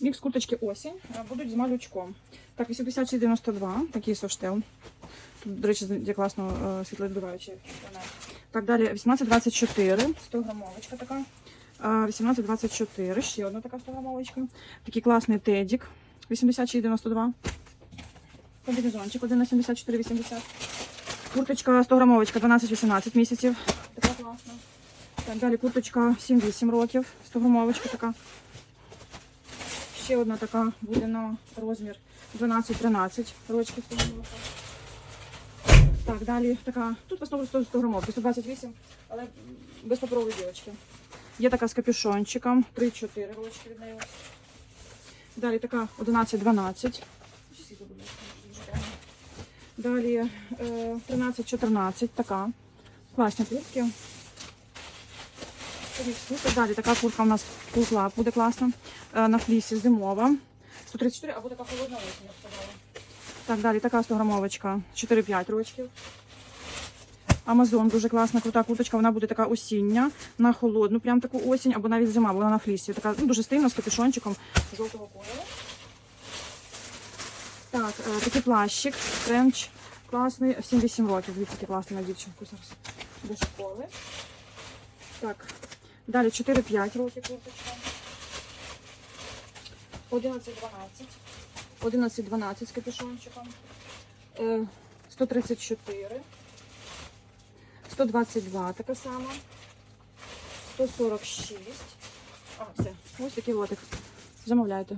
Мікс курточки осінь е, будуть з малючком. Так, 86,92, такий соштел. Тут, до речі, є класно е, світловідбиваючий. Так, далі 18,24, 100 грамовочка така. Е, 18,24, ще одна така 100 грамовочка. Такий класний тедік, 86,92. Комбінезончик 1 на 74,80. Курточка 100 грамовочка, 12-18 місяців. Така класна. Так, далі курточка 7-8 років, 100 грамовочка така. Ще одна така буде на розмір 12-13 рочків. Так, далі така, тут в основному 100, 100 грамовки, 128, але без паперової дівочки. Є така з капюшончиком, 3-4 рочки від неї. ось. Далі така 11-12. Далі е, 13-14 така. Класні куртки. Далі така куртка у нас кукла буде класна. Е, на флісі зимова. 134 або така холодна осінь. Так, далі така 100 грамовочка, 4-5 рочків. Амазон дуже класна, крута курточка. Вона буде така осіння, на холодну, прям таку осінь, або навіть зима, вона на флісі. Така ну, дуже стильна з капюшончиком жовтого кольору. Так, е, такий плащик, тренч класний, 7-8 років. Дивіться, який класний на дівчинку зараз до школи. Так, далі 4-5 років курточка. 11-12. 11-12 з капюшончиком. Е, 134. 122 така сама. 146. А, все. Ось такий лотик. Замовляйте.